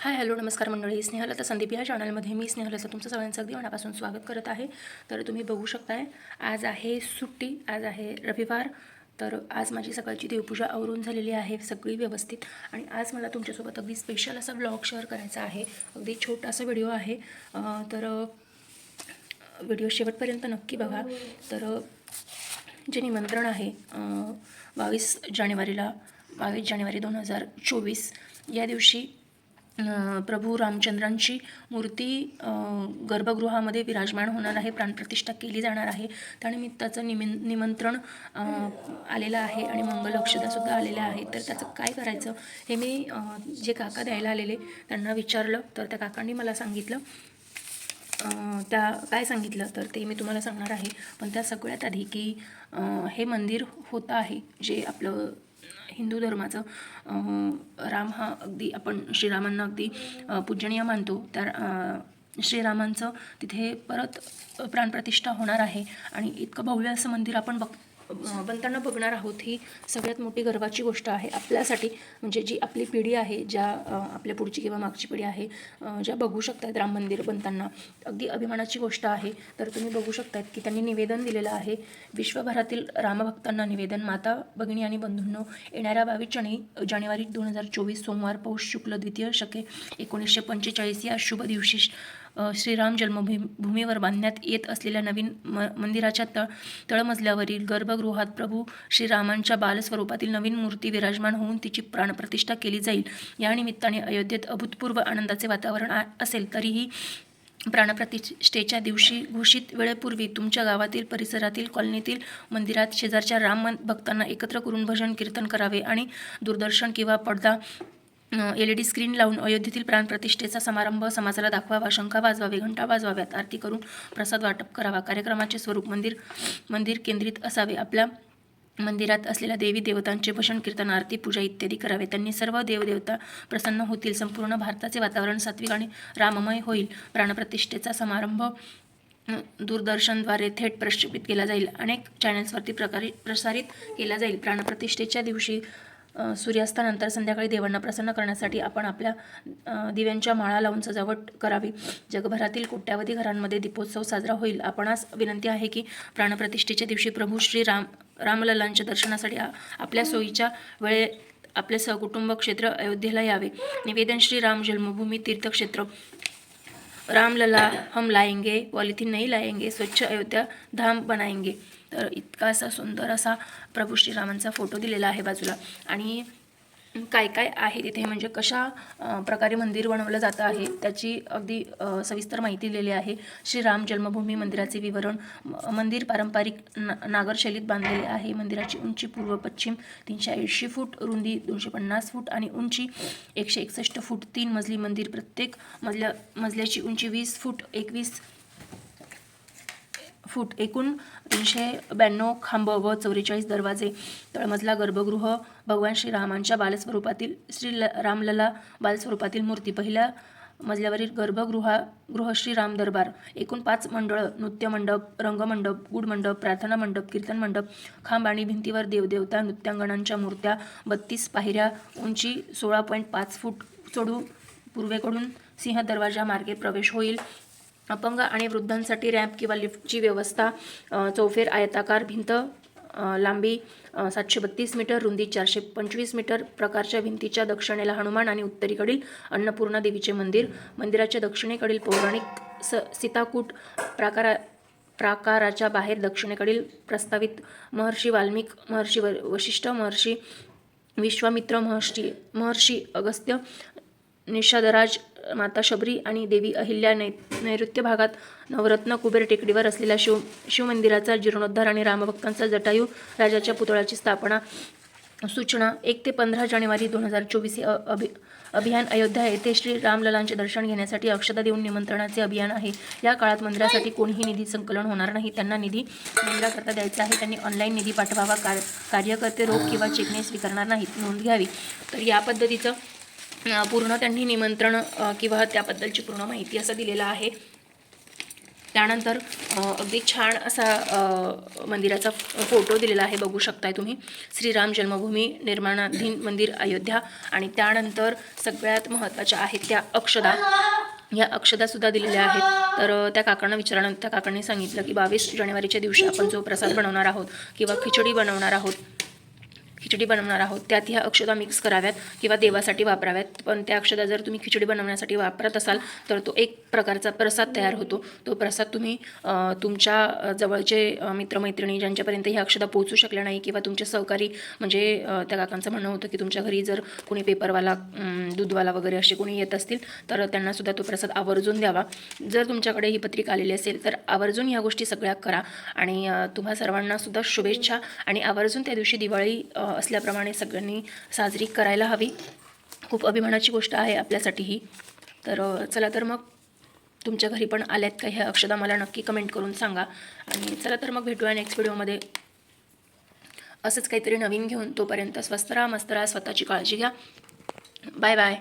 Hi hello नमस्कार मंडळी. स्नेहलता संदीप या चॅनलमध्ये. मी स्नेहलता तुमचं सगळ्यांचं अगदी मनापासून स्वागत करत आहे. तर तुम्ही बघू शकताय आज आहे सुट्टी आज आहे रविवार. तर आज माझी सकाळची देवपूजा आवरून झालेली आहे सगळी व्यवस्थित. आणि आज मला तुमच्यासोबत अगदी स्पेशल असा ब्लॉग शेअर करायचा आहे. अगदी छोटासा व्हिडिओ आहे. तर व्हिडिओ शेवटपर्यंत नक्की बघा. तर जे निमंत्रण आहे बावीस जानेवारीला बावीस जानेवारी दोन हजार चोवीस या दिवशी प्रभू रामचंद्रांची मूर्ती गर्भगृहामध्ये विराजमान होणार आहे प्राणप्रतिष्ठा केली जाणार आहे. त्यानिमित्ताचं निमिन निमंत्रण आलेलं आहे आणि मंगल अक्षतासुद्धा आलेल्या आहे तर त्याचं काय करायचं हे मी जे काका द्यायला आलेले त्यांना विचारलं. तर त्या काकांनी मला सांगितलं त्या काय सांगितलं? तर ते मी तुम्हाला सांगणार आहे. पण त्या सगळ्यात आधी की हे मंदिर होतं आहे जे आपलं हिंदू धर्माचं राम हा अगदी आपण श्रीरामांना अगदी पूजनीय मानतो. त्या श्रीरामांचं तिथे परत प्राणप्रतिष्ठा होणार आहे. आणि इतकं भव्य असं मंदिर आपण बघ बनताना बघणार आहोत ही सगळ्यात मोठी गर्वाची गोष्ट आहे. आपल्यासाठी म्हणजे जी आपली पिढी आहे ज्या आपल्या पुढची किंवा मागची पिढी आहे ज्या बघू शकतात राम मंदिर बनताना अगदी अभिमानाची गोष्ट आहे. तर तुम्ही बघू शकतात की त्यांनी निवेदन दिलेलं आहे. विश्वभरातील रामभक्तांना निवेदन. माता भगिनी आणि बंधूंनो येणाऱ्या बावीस जाने जानेवारी दोन हजार चोवीस सोमवार पौष शुक्ल द्वितीय शके एकोणीसशे पंचेचाळीस या शुभ दिवशी श्रीराम जन्मभूमी भूमीवर बांधण्यात येत असलेल्या नवीन म मंदिराच्या तळ तळमजल्यावरील गर्भगृहात प्रभू श्रीरामांच्या बालस्वरूपातील नवीन मूर्ती विराजमान होऊन तिची प्राणप्रतिष्ठा केली जाईल. या निमित्ताने अयोध्येत अभूतपूर्व आनंदाचे वातावरण असेल तरीही प्राणप्रतिष्ठेच्या दिवशी घोषित वेळेपूर्वी तुमच्या गावातील परिसरातील कॉलनीतील मंदिरात शेजारच्या राम मन- भक्तांना एकत्र करून भजन कीर्तन करावे आणि दूरदर्शन किंवा पडदा एल ई डी स्क्रीन लावून अयोध्येतील प्राणप्रतिष्ठेचा समारंभ समाजाला दाखवावा शंका वाजवावे घंटा वाजवाव्यात आरती करून प्रसाद वाटप करावा. कार्यक्रमाचे स्वरूप मंदिर मंदिर केंद्रित असावे. आपल्या मंदिरात असलेल्या देवी देवतांचे भजन कीर्तन आरती पूजा इत्यादी करावे. त्यांनी सर्व देवदेवता प्रसन्न होतील. संपूर्ण भारताचे वातावरण सात्विक आणि राममय होईल. प्राणप्रतिष्ठेचा समारंभ दूरदर्शनद्वारे थेट प्रक्षेपित केला जाईल. अनेक चॅनल्सवरती प्रकारे प्रसारित केला जाईल. प्राणप्रतिष्ठेच्या दिवशी सूर्यास्तानंतर संध्याकाळी देवांना प्रसन्न करण्यासाठी आपण आपल्या दिव्यांच्या माळा लावून सजावट करावी. जगभरातील कोट्यावधी घरांमध्ये दीपोत्सव साजरा होईल. आपणास विनंती आहे की प्राणप्रतिष्ठेच्या दिवशी प्रभू श्री राम रामललांच्या दर्शनासाठी आपल्या सोयीच्या वेळे आपले सहकुटुंब क्षेत्र अयोध्येला यावे. निवेदन श्री राम जन्मभूमी तीर्थक्षेत्र रामलला हम लाएंगे पॉलिथीन नहीं लाएंगे स्वच्छ अयोध्या धाम बनाएंगे. तर इतका असा सुंदर असा प्रभू श्रीरामांचा फोटो दिलेला आहे बाजूला. आणि काय काय आहे तिथे? म्हणजे कशा प्रकारे मंदिर बनवलं जातं आहे? त्याची अगदी सविस्तर माहिती दिलेली आहे. श्रीराम जन्मभूमी मंदिराचे विवरण मंदिर पारंपरिक ना नागरशैलीत बांधलेले आहे. मंदिराची उंची पूर्व पश्चिम तीनशे ऐंशी फूट रुंदी दोनशे पन्नास फूट आणि उंची एकशे एकसष्ट फूट. तीन मजली मंदिर प्रत्येक मजल्या मजल्याची उंची वीस फूट एकवीस फूट एकूण तीनशे ब्याण्णव खांब व चौवेचाळीस दरवाजे. तळमजला गर्भगृह भगवान श्रीरामांच्या बालस्वरूपातील श्री ल रामलला बालस्वरूपातील मूर्ती. पहिल्या मजल्यावरील गर्भगृहा गृह श्रीराम दरबार. एकूण पाच मंडळं नृत्यमंडप रंगमंडप गुडमंडप प्रार्थना मंडप कीर्तन मंडप खांब आणि भिंतीवर देवदेवता नृत्यांगणांच्या मूर्त्या बत्तीस पायऱ्या उंची सोळा पॉईंट पाच फूट चढू पूर्वेकडून सिंह दरवाजा मार्गे प्रवेश होईल. अपंग आणि वृद्धांसाठी रॅम्प किंवा लिफ्टची व्यवस्था चौफेर आयताकार भिंत लांबी सातशे बत्तीस मीटर रुंदी चारशे पंचवीस मीटर प्रकारच्या भिंतीच्या दक्षिणेला हनुमान आणि उत्तरेकडील अन्नपूर्णा देवीचे मंदिर मंदिराच्या दक्षिणेकडील पौराणिक स सीताकूट प्राकारा प्राकाराच्या बाहेर दक्षिणेकडील प्रस्तावित महर्षी वाल्मिक महर्षी व वशिष्ठ महर्षी विश्वामित्र महर्षी महर्षी अगस्त्य निषादराज माता शबरी आणि देवी अहिल्या नै नैऋत्य भागात नवरत्न कुबेर टेकडीवर असलेल्या शिव शिवमंदिराचा जीर्णोद्धार आणि रामभक्तांचा जटायू राजाच्या पुतळ्याची स्थापना सूचना एक ते पंधरा जानेवारी दोन हजार चोवीस हे अभि अभियान अयोध्या येथे श्री रामललांचे दर्शन घेण्यासाठी अक्षता देऊन निमंत्रणाचे अभियान आहे. या काळात मंदिरासाठी कोणीही निधी संकलन होणार नाही. त्यांना निधी मंदिराकरता द्यायचा आहे. त्यांनी ऑनलाईन निधी पाठवावा. कार कार्यकर्ते रोख किंवा चेकने स्वीकारणार नाहीत. नोंद घ्यावी. तर या पद्धतीचं पूर्ण त्यांनी निमंत्रण किंवा त्याबद्दलची पूर्ण माहिती असं दिलेलं आहे. त्यानंतर अगदी छान असा मंदिराचा फोटो दिलेला आहे बघू शकताय तुम्ही. श्रीराम जन्मभूमी निर्माणाधीन मंदिर अयोध्या. आणि त्यानंतर सगळ्यात महत्त्वाच्या आहेत त्या अक्षदा. या अक्षदासुद्धा दिलेल्या आहेत. तर त्या काकांना विचारल्यानंतर त्या काकांनी सांगितलं की बावीस जानेवारीच्या दिवशी आपण जो प्रसाद बनवणार आहोत किंवा खिचडी बनवणार आहोत खिचडी बनवणार आहोत त्यात ह्या अक्षदा मिक्स कराव्यात किंवा देवासाठी वापराव्यात. पण त्या अक्षदा जर तुम्ही खिचडी बनवण्यासाठी वापरत असाल तर तो एक प्रकारचा प्रसाद तयार होतो. तो प्रसाद तुम्ही तुमच्या जवळचे मित्रमैत्रिणी ज्यांच्यापर्यंत ह्या अक्षदा पोहोचू शकल्या नाही किंवा तुमचे सहकारी म्हणजे त्या काकांचं म्हणणं होतं की तुमच्या घरी जर कोणी पेपरवाला दूधवाला वगैरे असे कोणी येत असतील तर त्यांनासुद्धा तो प्रसाद आवर्जून द्यावा. जर तुमच्याकडे ही पत्रिका आलेली असेल तर आवर्जून ह्या गोष्टी सगळ्या करा. आणि तुम्हा सर्वांनासुद्धा शुभेच्छा. आणि आवर्जून त्या दिवशी दिवाळी असल्याप्रमाणे सगळ्यांनी साजरी करायला हवी. खूप अभिमानाची गोष्ट आहे आपल्यासाठी ही तर चला तर मग तुमच्या घरी पण आल्यात का ह्या अक्षदा मला नक्की कमेंट करून सांगा. आणि चला तर मग भेटूया नेक्स्ट व्हिडिओमध्ये असंच काहीतरी नवीन घेऊन तोपर्यंत स्वस्त राहा मस्त राहा स्वतःची काळजी घ्या. Bye bye